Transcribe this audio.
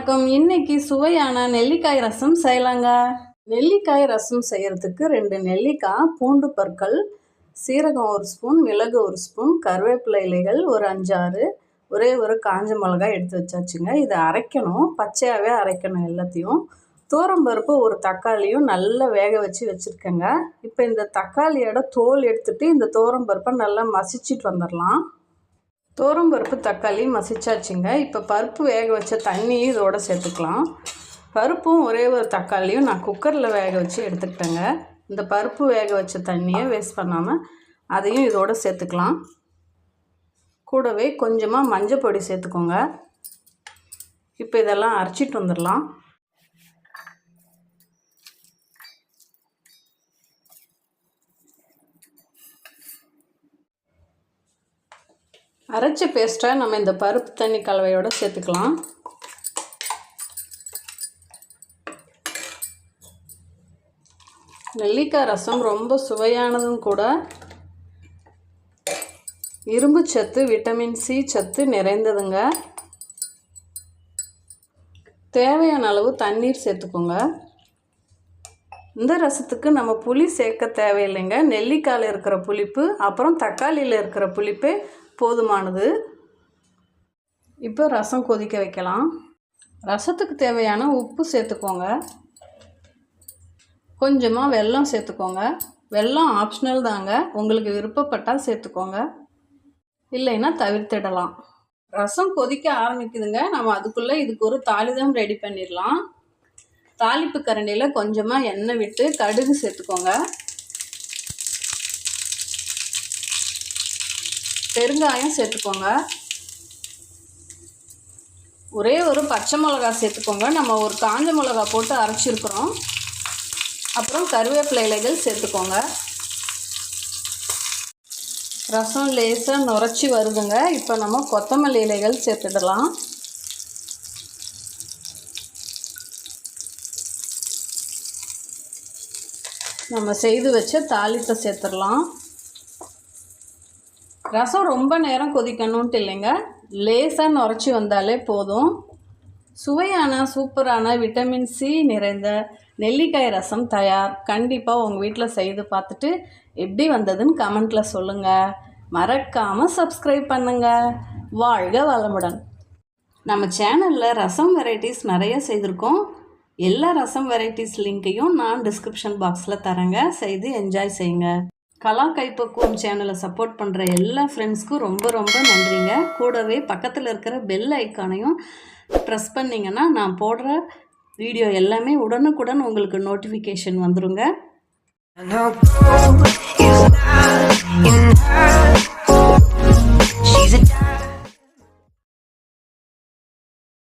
வணக்கம். இன்னைக்கு சுவையான நெல்லிக்காய் ரசம் செய்யலாங்க. நெல்லிக்காய் ரசம் செய்யறதுக்கு ரெண்டு நெல்லிக்காய் பூண்டு பற்கள் சீரகம் ஒரு ஸ்பூன் மிளகு ஒரு ஸ்பூன் கருவேப்பிலை இலைகள் ஒரு அஞ்சாறு ஒரே ஒரு காஞ்ச மிளகாய் எடுத்து வச்சாச்சுங்க. இதை அரைக்கணும். பச்சையாகவே அரைக்கணும் எல்லாத்தையும். பருப்பு ஒரு தக்காளியும் நல்லா வேக வச்சு வச்சுருக்கேங்க. இப்போ இந்த தக்காளியோட தோல் எடுத்துட்டு இந்த பருப்பை நல்லா மசிச்சுட்டு வந்துடலாம் பருப்பு தக்காளி மசிச்சாச்சுங்க. இப்போ பருப்பு வேக வச்ச தண்ணியும் இதோட சேர்த்துக்கலாம். பருப்பும் ஒரே ஒரு தக்காளியும் நான் குக்கரில் வேக வச்சு எடுத்துக்கிட்டேங்க. இந்த பருப்பு வேக வச்ச தண்ணியை வேஸ்ட் பண்ணாமல் அதையும் இதோட சேர்த்துக்கலாம். கூடவே கொஞ்சமாக மஞ்சள் பொடி சேர்த்துக்கோங்க. இப்போ இதெல்லாம் அரைச்சிட்டு வந்துடலாம். அரைச்ச பேஸ்ட்டை நம்ம இந்த பருப்பு தண்ணி கலவையோடு சேர்த்துக்கலாம். நெல்லிக்காய் ரசம் ரொம்ப சுவையானதும் கூட. இரும்பு சத்து விட்டமின் சி சத்து நிறைந்ததுங்க. தேவையான அளவு தண்ணீர் சேர்த்துக்கோங்க. இந்த ரசத்துக்கு நம்ம புளி சேர்க்க தேவையில்லைங்க. நெல்லிக்காயில் இருக்கிற புளிப்பு அப்புறம் தக்காளியில் இருக்கிற புளிப்பே போதுமானது. இப்போ ரசம் கொதிக்க வைக்கலாம். ரசத்துக்கு தேவையான உப்பு சேர்த்துக்கோங்க. கொஞ்சமாக வெல்லம் சேர்த்துக்கோங்க. வெல்லம் ஆப்ஷனல் தாங்க. உங்களுக்கு விருப்பப்பட்டால் சேர்த்துக்கோங்க. இல்லைன்னா தவிர்த்திடலாம். ரசம் கொதிக்க ஆரம்பிக்குதுங்க. நம்ம அதுக்குள்ளே இதுக்கு ஒரு தாளிதம் ரெடி பண்ணிடலாம். தாளிப்பு கரண்டியில் கொஞ்சமாக எண்ணெய் விட்டு கடுகு சேர்த்துக்கோங்க. பெருங்காயம் சேர்த்துக்கோங்க. ஒரே ஒரு பச்சை மிளகா சேர்த்துக்கோங்க. நம்ம ஒரு காஞ்ச மிளகா போட்டு அரைச்சிருக்கிறோம். அப்புறம் கருவேப்பிலை இலைகள் சேர்த்துக்கோங்க. ரசம் லேசாக நுரைச்சி வருதுங்க. இப்போ நம்ம கொத்தமல்லி இலைகள் சேர்த்துடலாம். நம்ம செய்து வச்ச தாளித்தை சேர்த்துடலாம். ரசம் ரொம்ப நேரம் கொதிக்கணுன்ட்டு இல்லைங்க. லேசாக நுரைச்சி வந்தாலே போதும். சுவையான சூப்பரான விட்டமின் சி நிறைந்த நெல்லிக்காய் ரசம் தயார். கண்டிப்பாக உங்கள் வீட்டில் செய்து பார்த்துட்டு எப்படி வந்ததுன்னு கமெண்ட்டில் சொல்லுங்கள் மறக்காமல் சப்ஸ்கிரைப் பண்ணுங்கள் வாழ்க வளமுடன். நம்ம சேனலில் ரசம் வெரைட்டிஸ் நிறைய செய்திருக்கோம். எல்லா ரசம் வெரைட்டிஸ் லிங்க்கையும் நான் டிஸ்கிரிப்ஷன் பாக்ஸில் தரேங்க. செய்து என்ஜாய் செய்யுங்க. கலா கைப்பக்குவம் சேனலை சப்போர்ட் பண்ணுற எல்லா ஃப்ரெண்ட்ஸ்க்கும் ரொம்ப ரொம்ப நன்றிங்க. கூடவே பக்கத்தில் இருக்கிற பெல் ஐக்கானையும் ப்ரெஸ் பண்ணிங்கன்னா நான் போடுற வீடியோ எல்லாமே உடனுக்குடன் உங்களுக்கு நோட்டிஃபிகேஷன் வந்துடுங்க